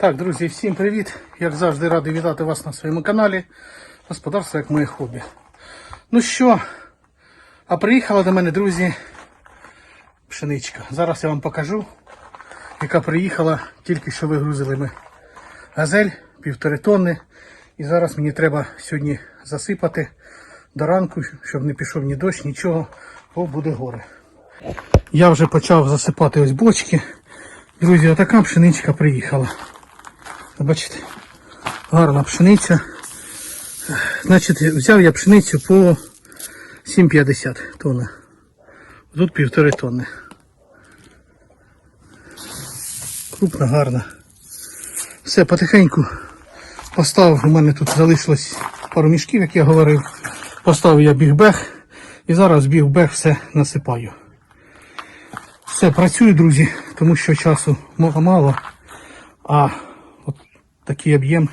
Так, друзі, всім привіт! Як завжди радий вітати вас на своєму каналі. Господарство як моє хобі. Ну що, а приїхала до мене, друзі, пшеничка. Зараз я вам покажу, яка приїхала, тільки що вигрузили ми газель, півтори тонни. І зараз мені треба сьогодні засипати до ранку, щоб не пішов ні дощ, нічого, бо буде горе. Я вже почав засипати ось бочки. Друзі, отака пшеничка приїхала. Бачите, гарна пшениця. Значить, взяв я пшеницю по 7,50 тонна. Тут півтори тонни. Крупна, гарна. Все, потихеньку поставив. У мене тут залишилось пару мішків, як я говорив. Поставив я бігбег і зараз бігбег все насипаю. Все, працюю, друзі, тому що часу мо- мало, а такий об'єм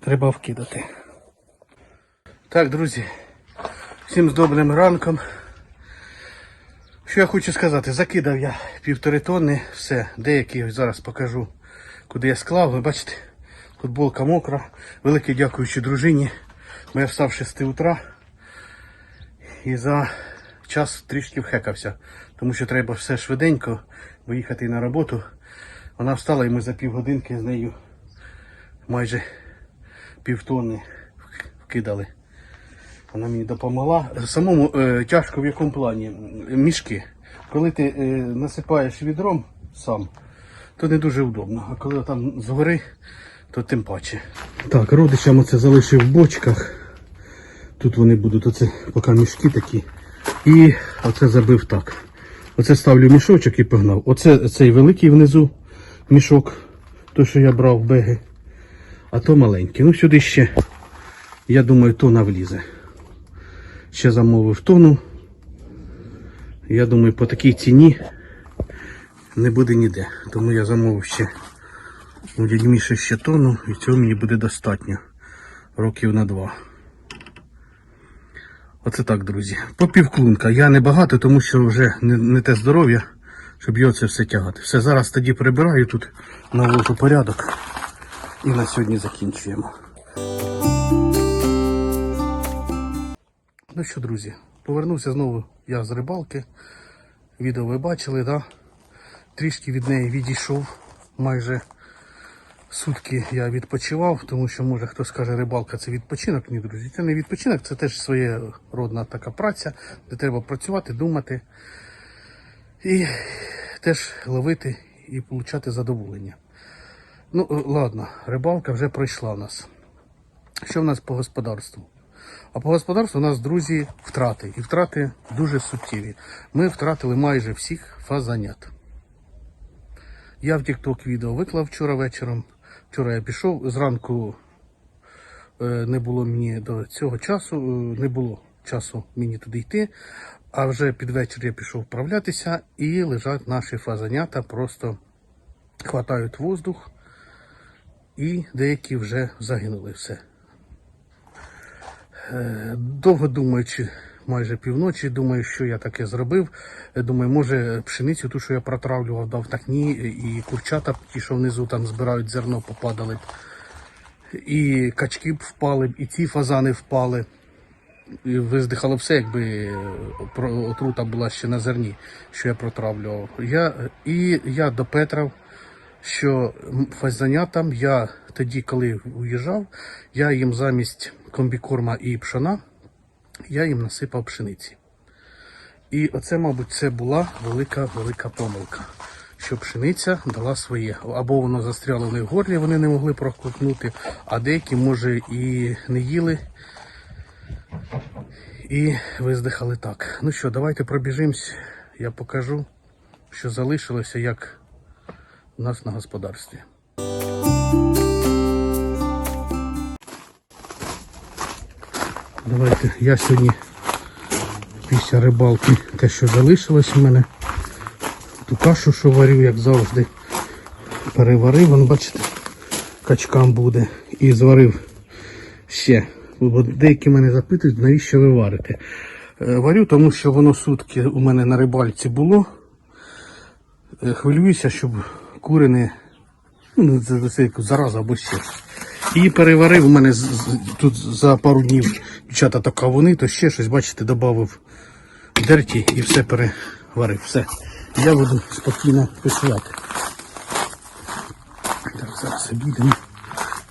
треба вкидати. Так, друзі, всім з добрим ранком. Що я хочу сказати, закидав я півтори тонни, все, деякі зараз покажу, куди я склав. Ви бачите, футболка мокра. Велике дякуючи дружині. Бо я встав 6 утра і за час трішки вхекався, тому що треба все швиденько виїхати на роботу. Вона встала і ми за півгодинки з нею майже півтонни вкидали. Вона мені допомогла. Самому е, тяжко в якому плані? Мішки. Коли ти е, насипаєш відром сам, то не дуже удобно. А коли там згори, то тим паче. Так, родичам оце залишив в бочках. Тут вони будуть, оце поки мішки такі. І оце забив так. Оце ставлю мішочок і погнав. Оце цей великий внизу мішок, той, що я брав беги. А то маленький. Ну сюди ще, я думаю, тона влізе. Ще замовив тону. Я думаю, по такій ціні не буде ніде. Тому я замовив ще у дяді ще тону і цього мені буде достатньо. Років на два. Оце так, друзі. По півклунка. Я не багато, тому що вже не, не те здоров'я, щоб його це все тягати. Все, зараз тоді прибираю тут, навожу порядок. І на сьогодні закінчуємо. Ну що, друзі, повернувся знову я з рибалки. Відео ви бачили, да? Трішки від неї відійшов. Майже сутки я відпочивав, тому що може хтось скаже, рибалка це відпочинок. Ні, друзі, це не відпочинок, це теж своєродна така праця, де треба працювати, думати і теж ловити і отримати задоволення. Ну, е, ладно, рибалка вже пройшла у нас. Що в нас по господарству? А по господарству у нас, друзі, втрати. І втрати дуже суттєві. Ми втратили майже всіх фазанят. Я в TikTok відео виклав вчора вечором. Вчора я пішов, зранку е, не було мені до цього часу, е, не було часу мені туди йти. А вже під вечір я пішов вправлятися і лежать наші фазанята, просто хватають воздух, і деякі вже загинули все. Е, Довго думаючи, майже півночі, думаю, що я таке зробив. Е, Думаю, може пшеницю, ту, що я протравлював, дав так ні, і курчата, ті, що внизу там збирають зерно, попадали б. І качки б впали, б, і ці фазани впали. І виздихало все, якби е, отрута була ще на зерні, що я протравлював. Я, і я допетрав, що м, фазанятам я тоді, коли уїжджав, я їм замість комбікорма і пшона, я їм насипав пшениці. І оце, мабуть, це була велика, велика помилка. Що пшениця дала своє. Або воно застряло в горлі, вони не могли проковтнути, а деякі, може, і не їли, і виздихали так. Ну що, давайте пробіжимось, я покажу, що залишилося, як у нас на господарстві. Давайте я сьогодні після рибалки те, що залишилось у мене. Ту кашу, що варю, як завжди, переварив, вон, бачите, качкам буде. І зварив ще. Бо деякі мене запитують, навіщо ви варите. Е, Варю, тому що воно сутки у мене на рибальці було. Е, Хвилююся, щоб кури не Ну, це, це зараза або ще. І переварив у мене з- з- тут за пару днів дівчата то кавуни, то ще щось, бачите, додав дерті і все переварив. Все. Я буду спокійно писати. Так, зараз обійдемо.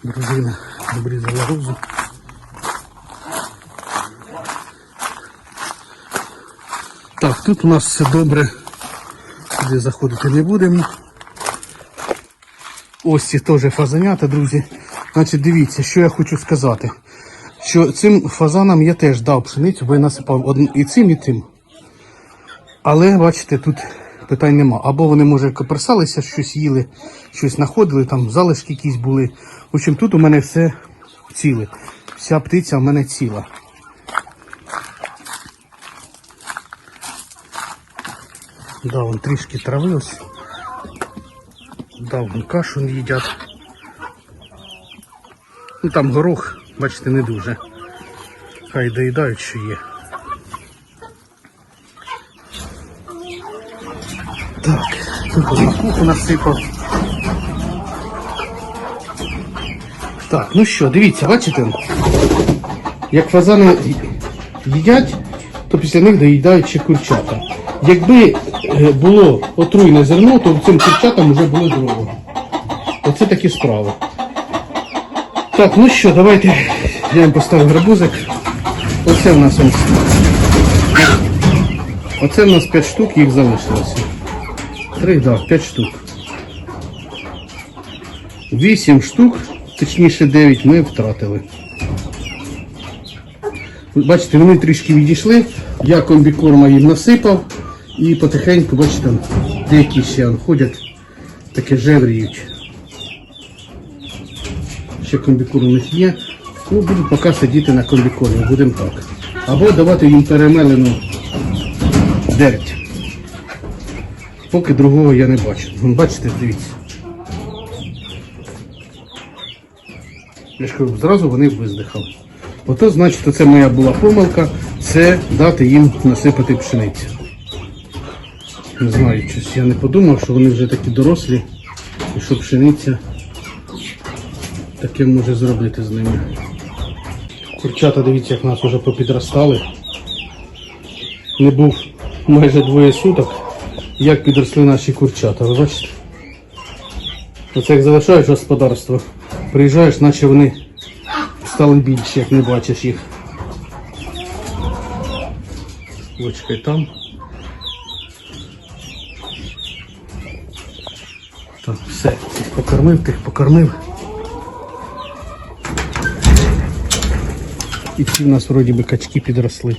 Дружина обрізала розу. Так, тут у нас все добре. Сюди заходити не будемо. Ось ці теж фазанята, друзі. Значить, дивіться, що я хочу сказати. Що цим фазанам я теж дав пшеницю, бо я насипав одн- і цим, і цим. Але, бачите, тут питань нема. Або вони, може, коперсалися, щось їли, щось знаходили, там залишки якісь були. В общем, тут у мене все ціле. Вся птиця у мене ціла. Да, вон трішки трави ось. Дав вон кашу не їдять. Ну там горох, бачите, не дуже. Хай доїдають, що є. Так, тут макуху насипав. Так, ну що, дивіться, бачите? Як фазани їдять, то після них доїдають ще курчата. Якби було отруйне зерно, то цим курчатам вже було дрова. Оце такі справи. Так, ну що, давайте я вам поставив гарбузик. Оце в нас ось. Оце в нас 5 штук, їх залишилося. Три, так, да, 5 штук. 8 штук, точніше 9 ми втратили. Бачите, вони трішки відійшли, я комбікорма їм насипав і потихеньку, бачите, деякі ще ходять, таке жевріють. Ще комбікорм у них є. Ну, будуть поки сидіти на комбікормі, будемо так. Або давати їм перемелену дерть. Поки другого я не бачу. Бачите, дивіться. Я ж кажу, зразу вони виздихали. Ото, значить, це моя була помилка, це дати їм насипати пшениці. Не знаю, щось я не подумав, що вони вже такі дорослі, і що пшениця таке може зробити з ними. Курчата, дивіться, як нас вже попідростали. Не був майже двоє суток, як підросли наші курчата. Ви бачите? Оце як залишаєш господарство, приїжджаєш, наче вони стали більші, як не бачиш їх. Очка й там. Все, тих покормив, тих покормив. І всі в нас вроді би качки підросли.